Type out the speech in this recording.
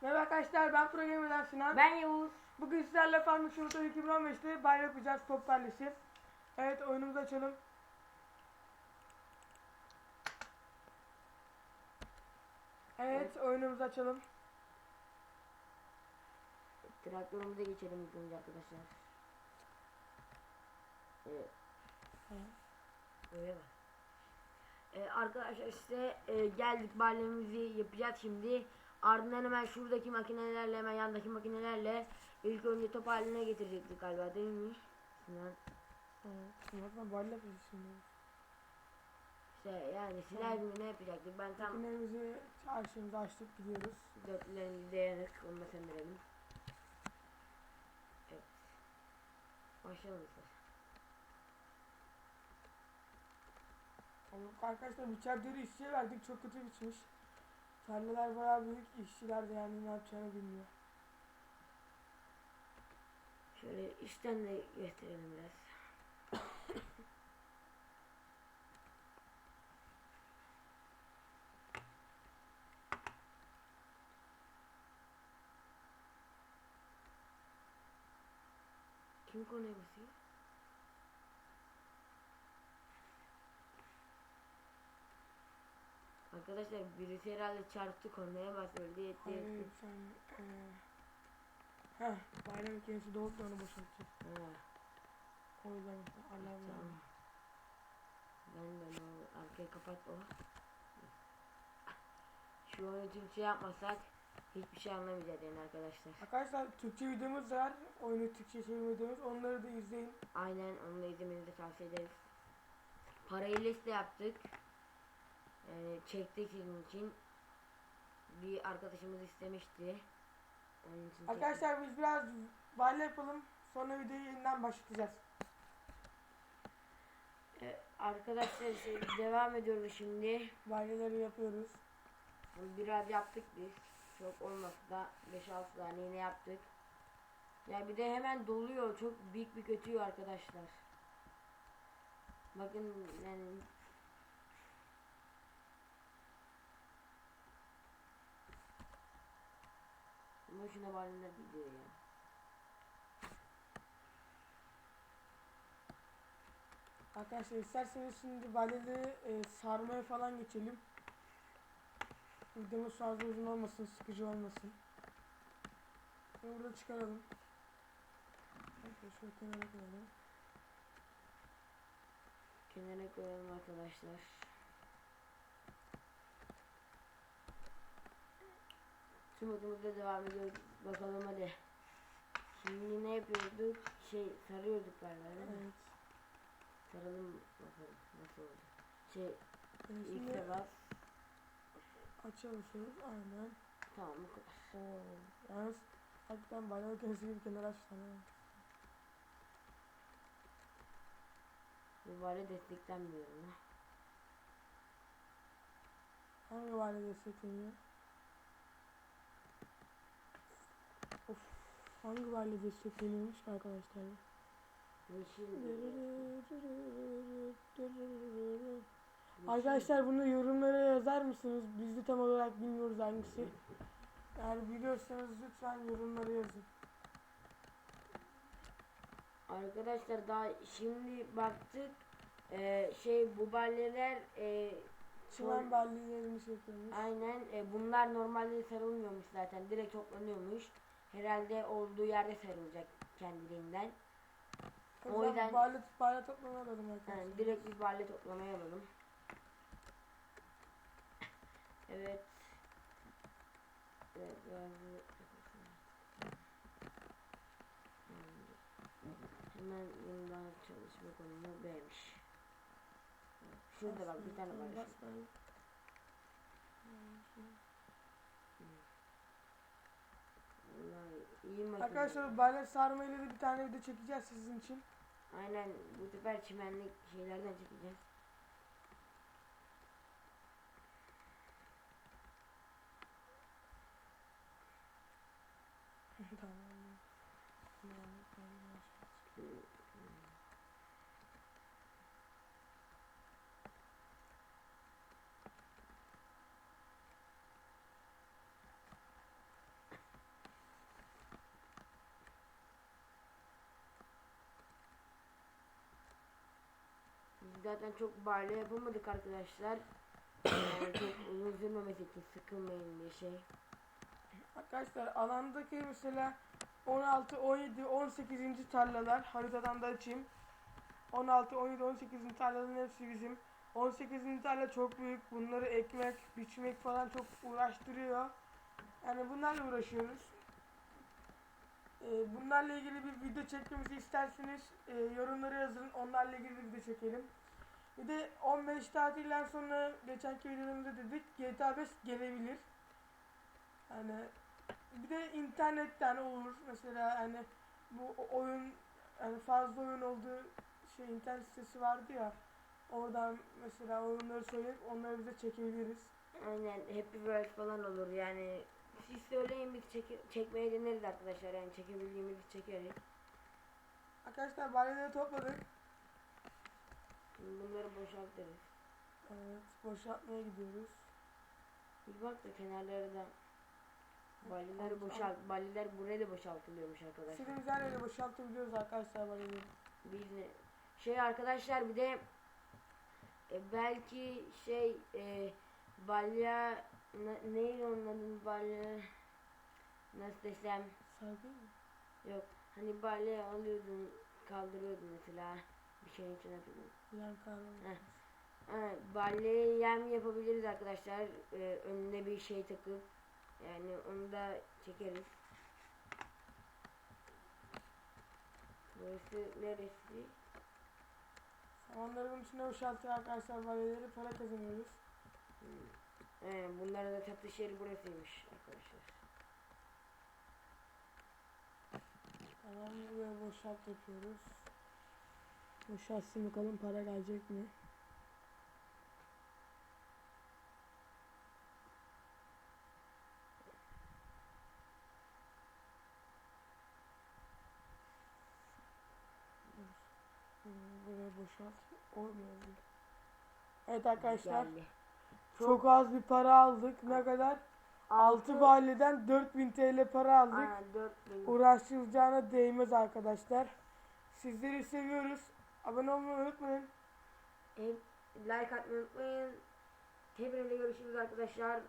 Merhaba arkadaşlar ben Programmer'dan Sinan. Ben Yavuz. Bugün sizlerle Farming Simulator 2015'te bayram yapacağız top perdesi. Evet oyunumuzu açalım. Evet oyunumuzu açalım. Traktörümüze geçelim ilk önce arkadaşlar. Evet. Öyle bak. Ee, arkadaşlar işte e, geldik balemizi yapacağız şimdi. Ardından hemen şuradaki makinelerle hemen yandaki makinelerle ilk önce top haline getirecektik galiba değil mi? Sinan. Evet. Bayram yapacağız şimdi. İşte yani slime ne yapacaktık? Ben tam Makinelerimizi arşivimizi açtık gidiyoruz. dörtlerini dayanık onu da söndürelim. Evet. Başlayalım istersen. Arkadaşlar biçerleri işçiye verdik çok kötü biçmiş. Tarlalar bayağı büyük işçiler de yani ne yapacağını bilmiyor. Şöyle üstten de gösterelim biraz. Kim konuya basıyor? Arkadaşlar birisi herhalde çarptı konuya basıyor diye diye. Hayır sen eee Heh, bayram makinesi dolup da onu boşaltacağız. Ha, O yüzden işte alarm tamam. Ben de ne olur arkayı kapat o. Şu oyunu Türkçe yapmasak hiçbir şey anlamayacağız yani arkadaşlar. Arkadaşlar Türkçe videomuz var. Oyunu Türkçe çevirme videomuz. Onları da izleyin. Aynen onu da izlemenizi tavsiye ederiz. Parayı liste yaptık. Yani çektik sizin için. Bir arkadaşımız istemişti. Onun için çektik. Arkadaşlar biz biraz balle yapalım. Sonra videoyu yeniden başlatacağız. Ee, arkadaşlar şey, devam ediyoruz şimdi. Balleleri yapıyoruz. Biraz yaptık biz. Çok olmasa da 5-6 tane yine yaptık. Ya bir de hemen doluyor. Çok büyük bir kötüyor arkadaşlar. Bakın yani Boşuna bariler gidiyor ya. Arkadaşlar isterseniz şimdi balleleri e, sarmaya falan geçelim. Videomuz fazla uzun olmasın, sıkıcı olmasın. Şimdi burada çıkaralım. Şöyle kenara koyalım. Kenara koyalım arkadaşlar. Smooth'umuzda devam ediyoruz. Bakalım hadi. Şimdi ne yapıyorduk? Şey sarıyorduk galiba değil mi? Evet. Saralım bakalım nasıl oldu. Şey E, ilk defa açalım şunu. Aynen. tamam bu kadar. Oo. Yalnız hakikaten balle makinesi gibi kenara açtılar. ha. Bu bari desteklenmiyor mu? Hangi balle destekleniyor? Hangi balle destekleniyormuş arkadaşlar? Arkadaşlar bunu yorumlara yazar mısınız? Biz de tam olarak bilmiyoruz hangisi. Eğer biliyorsanız lütfen yorumlara yazın. Arkadaşlar daha şimdi baktık. Ee, şey bu balleler e, Çimen ballilerini şey yapıyormuş. aynen e, bunlar normalde sarılmıyormuş zaten direkt toplanıyormuş. Herhalde olduğu yerde sarılacak kendiliğinden. O o yüzden yüzden- balle, balle toplama alalım arkadaşlar. Yani direkt biz balle toplamaya alalım. Evet. Hemen yeniden çalışma konumu B'miş. Şurada bak bir tane var. Vallahi iyi makine. Arkadaşlar balle sarma ile de bir tane video çekeceğiz sizin için. Aynen bu sefer çimenlik şeylerden çekeceğiz. tamam. Tamam, tamam. Zaten çok balya yapamadık arkadaşlar. Yani çok uzun sürmemesi için sıkılmayın diye şey. Arkadaşlar alandaki mesela 16, 17, 18. tarlalar haritadan da açayım. 16, 17, 18. tarlaların hepsi bizim. 18. tarla çok büyük. Bunları ekmek, biçmek falan çok uğraştırıyor. Yani bunlarla uğraşıyoruz. Ee, bunlarla ilgili bir video çekmemizi isterseniz e, yorumlara yazın. Onlarla ilgili bir video çekelim. Bir de 15 tatilden sonra geçenki videomuzda dedik GTA 5 gelebilir. Hani bir de internetten olur mesela hani bu oyun yani fazla oyun olduğu şey internet sitesi vardı ya oradan mesela oyunları söyleyip onları bize çekebiliriz. Aynen Happy World falan olur yani. Siz söyleyin biz çeke- çekmeye deneriz arkadaşlar yani çekebildiğimizi çekeriz. Arkadaşlar balyaları topladık. Bunları boşaltırız. Evet boşaltmaya gidiyoruz. Bir bak da kenarları da Balileri boşalt. Baliler buraya da boşaltılıyormuş arkadaşlar. İstediğimiz her yere boşaltabiliyoruz arkadaşlar balyaları. Biz ne- şey arkadaşlar bir de e, belki şey e, balya ne, neydi onun adı balya nasıl desem Saygı mı? yok hani balya alıyordun kaldırıyordun mesela bir şeyin içine atıyordun. Yan kahve. Yem yapabiliriz arkadaşlar e, önüne bir şey takıp yani onu da çekeriz. Burası neresi? Samanların içine boşaltıyor arkadaşlar balyaları para kazanıyoruz. He, bunların da satış yeri burasıymış arkadaşlar. Tamam buraya boşalt yapıyoruz. Boşaltsın bakalım para gelecek mi? Buraya boşalt. Olmuyor. Evet arkadaşlar. Geldi. Çok az bir para aldık. Ne kadar? 6 validen 4000 TL para aldık. Aynen 4000. Uğraşılacağına değmez arkadaşlar. Sizleri seviyoruz. Abone olmayı unutmayın. Like atmayı unutmayın. Hepinize görüşürüz arkadaşlar.